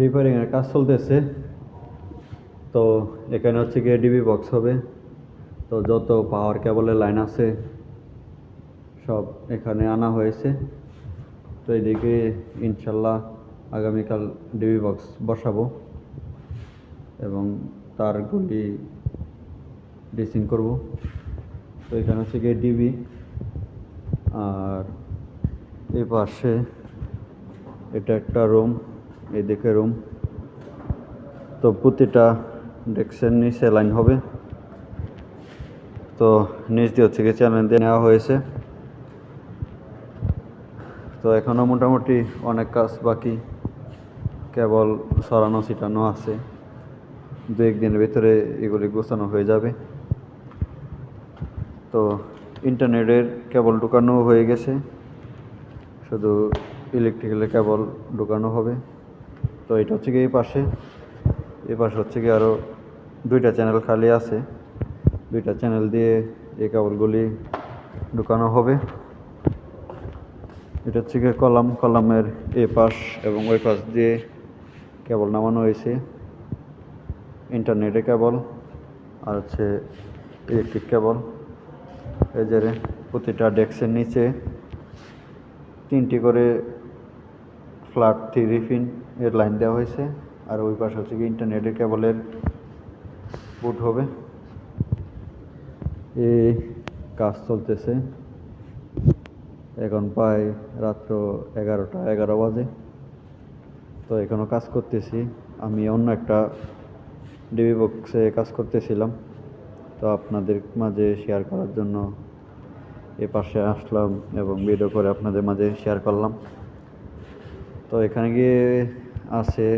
রিপেয়ারিংয়ের কাজ চলতেছে। তো এখানে হচ্ছে গিয়ে ডিবি বক্স হবে। তো যত পাওয়ার কেবলের লাইন আছে, সব এখানে আনা হয়েছে। তো এদিকে ইনশাল্লাহ আগামীকাল ডিবি বক্স বসাবো এবং তারগুলি ড্রেসিং করব। তো এখানে হচ্ছে গিয়ে ডিবি আর এই পাশে এটা একটা রুম এদিকে রুম তো প্রতিটা ডেস্কের নিচে লাইন হবে। তো নিচ দিয়ে হচ্ছে গিয়ে চ্যানেল দিয়ে নেওয়া হয়েছে। তো এখনও মোটামুটি অনেক কাজ বাকি। কেবল সরানো ছিটানো আছে। দু একদিনের ভিতরে এগুলি গোছানো হয়ে যাবে। তো ইন্টারনেটের কেবল ঢুকানো হয়ে গেছে। শুধু ইলেকট্রিক্যালের কেবল ঢুকানো হবে। তো এটা হচ্ছে গিয়ে এই পাশে। এই পাশে হচ্ছে গিয়ে আরও দুইটা চ্যানেল খালি আছে। দুইটা চ্যানেল দিয়ে এই কেবলগুলি ঢুকানো হবে। এটা হচ্ছে গিয়ে কলাম, কলামের এ পাশ এবং ওই পাশ দিয়ে কেবল নামানো হয়েছে। ইন্টারনেটে কেবল আর হচ্ছে ইলেকট্রিক কেবল। এই যে প্রতিটা ডেস্কের নিচে তিনটি করে ফ্ল্যাট থ্রি পিন এর লাইন দেওয়া হয়েছে, আর ওই পাশে হচ্ছে কি ইন্টারনেটের কেবলের বুট হবে। এই কাজ চলতেছে এখন প্রায় রাত্র এগারোটা, এগারো বাজে। তো এখনও কাজ করতেছি, আমি অন্য একটা ডিবি বক্সে কাজ করতেছিলাম। তো আপনাদের মাঝে শেয়ার করার জন্য এ পাশে আসলাম এবং ভিডিও করে আপনাদের মাঝে শেয়ার করলাম। তো এখানে গিয়ে আছে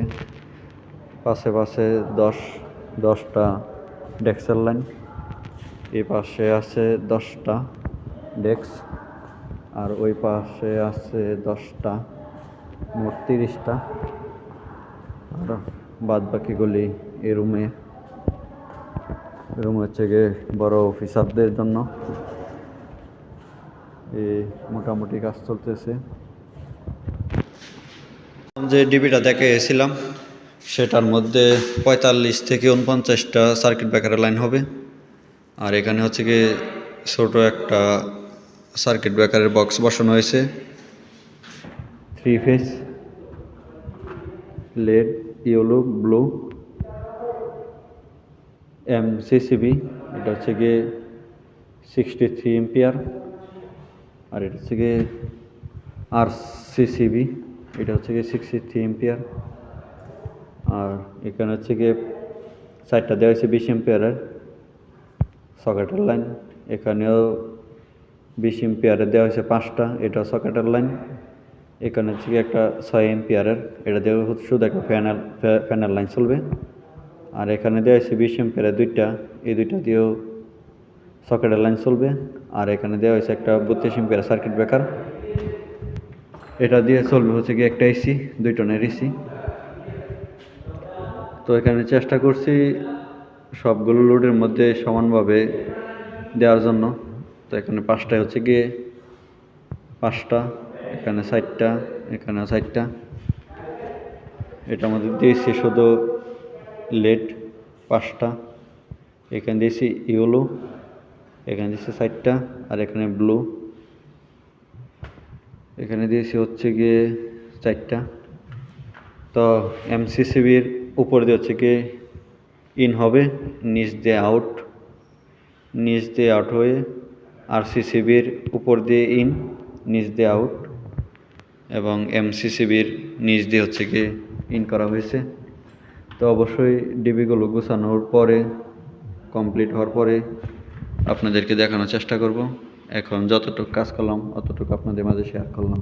পাশে পাশে দশ, দশটা ডেক্সের লাইন। এই পাশে আছে দশটা ডেক্স আর ওই পাশে আছে দশটা, মোট তিরিশটা। আর বাদ বাকিগুলি এই রুমে। রুম হচ্ছে গিয়ে বড় অফিসারদের জন্য। এই মোটামুটি কাজ চলতেছে। যে ডিবিটা দেখে এসেছিলাম সেটার মধ্যে পঁয়তাল্লিশ থেকে উনপঞ্চাশটা সার্কিট ব্রেকারের লাইন হবে। আর এখানে হচ্ছে গিয়ে ছোট একটা সার্কিট ব্রেকারের বক্স বসানো হয়েছে। Three phase red yellow blue M CCB এটা হচ্ছে গিয়ে সিক্সটি থ্রি এম্পিয়ার আর এটা হচ্ছে গিয়ে আর সিসিবি এটা হচ্ছে গিয়ে সিক্সটি থ্রি এম্পিয়ার আর এখানে হচ্ছে গিয়ে সাইডটা দেওয়া হয়েছে বিশ এম্পিয়ারের সকেটের লাইন এখানেও বিশ এম্পিয়ারের দেওয়া হয়েছে পাঁচটা এটা সকেটের লাইন এখানে হচ্ছে গিয়ে একটা ছয় এম্পিয়ারের এটা দেওয়া হচ্ছে শুধু একটা ফ্যানাল ফ্যানাল লাইন চলবে, আর এখানে দেওয়া হয়েছে বিশ এম্পিয়ারের দুইটা, এই দুইটা দিয়েও সকেটের লাইন চলবে, আর এখানে দেওয়া হয়েছে একটা বত্রিশ এম্পিয়ার সার্কিট ব্রেকার এটা দিয়ে চলবে হচ্ছে কি একটা এসি দুই টনের এসি তো এখানে চেষ্টা করছি সবগুলো লোডের মধ্যে সমানভাবে দেওয়ার জন্য। তো এখানে পাঁচটায় হচ্ছে গিয়ে পাঁচটা, এখানে ষাটটা এখানে ষাটটা এটার মধ্যে দিয়েছি শুধু লেট পাঁচটা, এখানে দিয়েছি ইয়েলো এখানে দিয়েছি ষাটটা আর এখানে ব্লু। এখানে দিয়েছি হচ্ছে গিয়ে চারটা। তো এমসিসিবির উপর দিয়ে হচ্ছে গিয়ে ইন হবে, নিচ দিয়ে আউট নিচ দিয়ে আউট হয়ে আর সিসিবির উপর দিয়ে ইন নিচ দিয়ে আউট এবং এমসিসিবির নিচ দিয়ে হচ্ছে গিয়ে ইন করা হয়েছে। তো অবশ্যই ডিবিগুলো গোছানোর পরে কমপ্লিট হওয়ার পরে আপনাদেরকে দেখানোর চেষ্টা করব। এখন যতটুকু কাজ করলাম অতটুকু আপনাদের মাঝে শেয়ার করলাম।